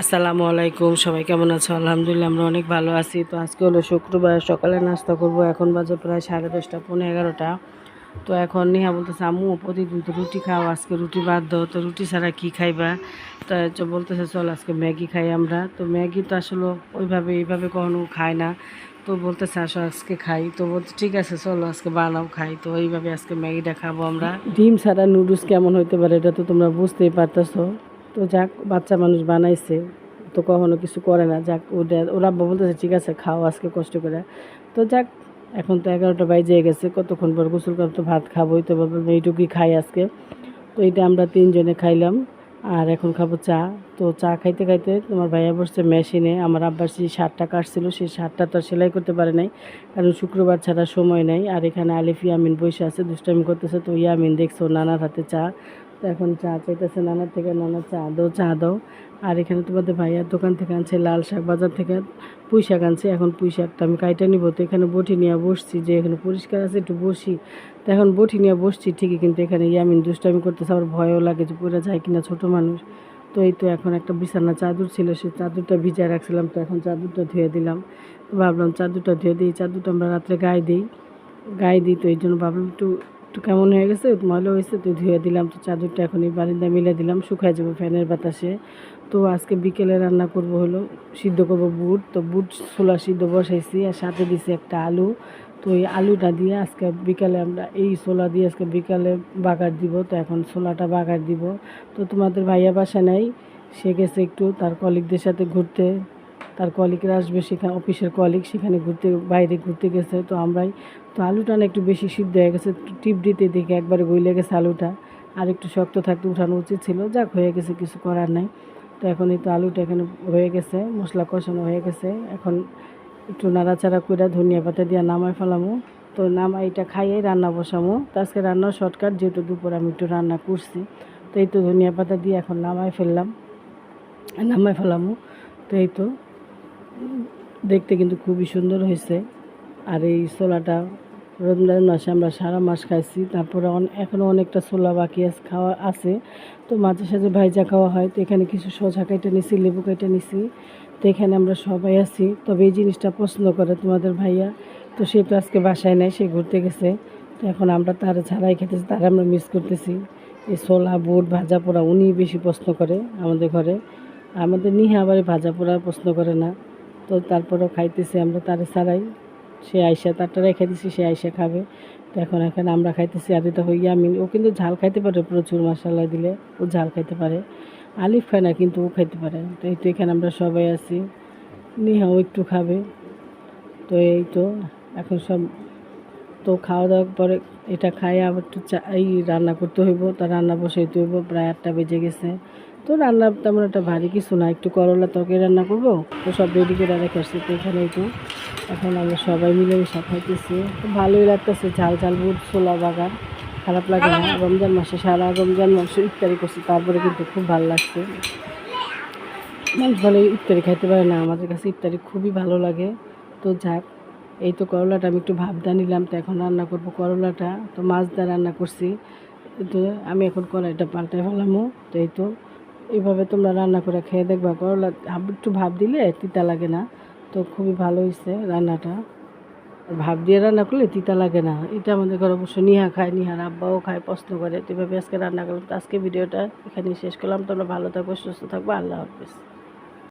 আসসালামু আলাইকুম, সবাই কেমন আছো? আলহামদুলিল্লাহ, আমরা অনেক ভালো আছি। তো আজকে হলো শুক্রবার, সকালে নাস্তা করব। এখন বাজে প্রায় সাড়ে দশটা, পৌনে এগারোটা। তো এখন নেহা বলতেছে, আম্মু, প্রতিদিন তো রুটি খাও, আজকে রুটি বাদ দাও, তো রুটি ছাড়া কী খাইবা? তো বলতেছে, চল, আজকে ম্যাগি খাই আমরা। তো ম্যাগি তো আসলে ওইভাবে, এইভাবে কখনো খায় না। তো বলতেছে, আসো, আজকে খাই। তো বলতে, ঠিক আছে, চলো, আজকে বানাও, খাই। তো এইভাবে আজকে ম্যাগিটা খাব আমরা। ডিম ছাড়া নুডলস কেমন হইতে পারে, এটা তো তোমরা বুঝতেই পারতেছো। তো যাক, বাচ্চা মানুষ বানাইছে, তো কখনো কিছু করে না। যাক, ওটা, ওরা বলতেছে, ঠিক আছে, খাও, আজকে কষ্ট করে। তো যাক, এখন তো এগারোটা বাইজে গেছে, কতক্ষণ পর গোসল করে তো ভাত খাবোই তো ভাবলাম এইটুকুই খাই আজকে। তো এটা আমরা তিনজনে খাইলাম, আর এখন খাব চা। তো চা খাইতে খাইতে তোমার ভাইয়া বসছে মেশিনে, আমার আব্বার সেই শার্টটা কাটছিল, সেই শার্টটা তো সেলাই করতে পারে নাই, কারণ শুক্রবার ছাড়া সময় নাই, আর এখানে আলিফ ইয়ামিন বসে আছে, দুষ্টামি করতেছে, তো ইয়ামিন দেখছ নানার হাতে চা। তো এখন চা চাইতেছে, নানার থেকে নানা চা দাও চা দাও। আর এখানে তোমাদের ভাইয়ার দোকান থেকে আনছে লাল শাক, বাজার থেকে পুঁই শাক আনছে। এখন পুঁই শাকটা আমি কাইটা নিব, তো এখানে বটি নিয়ে বসছি, যে এখানে পরিষ্কার আছে একটু বসি। তো এখন বটি নিয়ে বসছি, ঠিকই কিন্তু এখানে ইয়ামিন দুষ্টামি করতেছে, আমার ভয়ও লাগে যে পড়ে যায় কিনা ছোট মানুষ। তো এই তো এখন একটা বিছানা চাদর ছিল, সেই চাদরটা ভিজায় রাখছিলাম, তো এখন চাদরটা ধুয়ে দিলাম। তো ভাবলাম চাদরটা ধুয়ে দিই, চাদরটা আমরা রাত্রে গায়ে দিই। গায়ে দিই, তো এই জন্য ভাবলাম একটু একটু কেমন হয়ে গেছে ময়লা হয়েছে, তো ধুয়ে দিলাম, তো চাদরটা এখন এই বারিন্দায় মিলে দিলাম, শুকায় যাব ফ্যানের বাতাসে। তো আজকে বিকেলে রান্না করব হলো সিদ্ধ করব বুট, তো বুট ছোলা সিদ্ধ বসাইছি আর সাথে দিছি একটা আলু। তো এই আলুটা দিয়ে আজকে বিকালে আমরা, এই ছোলা দিয়ে আজকে বিকালে বাগার দিব, তো এখন ছোলাটা বাগার দিব। তো তোমাদের ভাইয়া বাসা নাই, সে গেছে একটু, তার কলিগদের সাথে ঘুরতে। তার কলিগরা আসবে সেখানে, অফিসের কলিগ সেখানে ঘুরতে, বাইরে ঘুরতে গেছে, তো আমরাই, তো আলুটা না একটু বেশি সিদ্ধ হয়ে গেছে টিপ দিতে দেখে, একবারে গইলে গেছে আলুটা, আর একটু শক্ত থাকতে উঠানো উচিত ছিল, যাক হয়ে গেছে, কিছু করার নাই, তো এখন এই তো আলুটা এখানে হয়ে গেছে, মশলা কষানো হয়ে গেছে, এখন একটু নাড়াচাড়া করে ধনিয়া পাতা দিয়ে নামাই ফেলামো, তো নামা এটা খাইয়ে রান্না বসামো, তো আজকে রান্না শর্টকাট, যেহেতু দুপুর আমি একটু রান্না করছি, তো এই তো ধনিয়া পাতা দিয়ে এখন নামায় ফেললাম নামাই ফেলামো, তো এই তো দেখতে কিন্তু খুবই সুন্দর হয়েছে। আর এই ছোলাটা রমজান মাসে আমরা সারা মাস খাইছি। তারপরে এখনও অনেকটা ছোলা বাকি আছে খাওয়া আছে। তো মাঝে সাঝে ভাইজা খাওয়া হয়। তো এখানে কিছু সোজা কেটে নিছি, লেবু কেটে নিছি। তো এখানে আমরা সবাই আছি। তবে এই জিনিসটা পছন্দ করে তোমাদের ভাইয়া। তো সে তো আজকে বাসায় নাই, সে ঘুরতে গেছে। তো এখন আমরা তারা ছাড়াই খেতেছি, তারা আমরা মিস করতেছি। এই ছোলা, বুট, ভাজা পোড়া উনি বেশি পছন্দ করে আমাদের ঘরে। আমাদের নিহা আবার ভাজা পোড়া পছন্দ করে না। তো তারপরেও খাইতেছি আমরা, তারে ছাড়াই। সে আইসা তারটা রেখে দিছি, সে আইসা খাবে। তো এখন, এখানে আমরা খাইতেছি আর এটা হইয়া আমি, ও কিন্তু ঝাল খাইতে পারে প্রচুর মশলা দিলে। ও ঝাল খাইতে পারে। আলিফ খায় না, কিন্তু ও খাইতে পারে। তো এই তো এখানে আমরা সবাই আছি। নিহাও একটু খাবে। তো এই তো, এখন সব, তো খাওয়া দাওয়ার পরে এটা খাই আবার একটু চা, এই রান্না করতে হইব, তা রান্না বসাইতে হইব। প্রায় আটটা বেজে গেছে। তো রান্না তেমন একটা ভারী কিছু না। একটু করলা তরকারি রান্না করব, তো সব রেডি করে রেখে আসছি তো এখানে একটু এখন আমরা সবাই মিলেমিশে খাইতেছি। ভালোই লাগতেছে, ঝাল ঝাল বুট ছোলা বাগান। খারাপ লাগে না, রমজান মাসে, সারা রমজান মাসে ইফতারি করছি, তারপরে কিন্তু খুব ভালো লাগছে। মানুষ ভালো ইফতারি খাইতে পারে না, আমাদের কাছে ইফতারি খুবই ভালো লাগে। তো যাক, এই তো করলাটা আমি একটু ভাবদা নিলাম, তো এখন রান্না করব করলাটা। তো মাছ দিয়ে রান্না করছি, তো আমি এখন কড়াইটা পাল্টাই ফেলামো, তো এই তো এইভাবে তোমরা রান্না করে খেয়ে দেখবা। করলা একটু ভাব দিলে তিতা লাগে না। তো খুবই ভালো হয়েছে রান্নাটা। ভাব দিয়ে রান্না করলে তিতা লাগে না। এটা আমাদের ঘরে অবশ্য নিহা খায়, নিহার আব্বাও খায়, প্রশ্ন করে। তো এভাবে আজকে রান্না করলাম। তো আজকে ভিডিওটা এখানে শেষ করলাম। তোমরা ভালো থাকব সুস্থ থাকব আল্লাহ হাফিজ।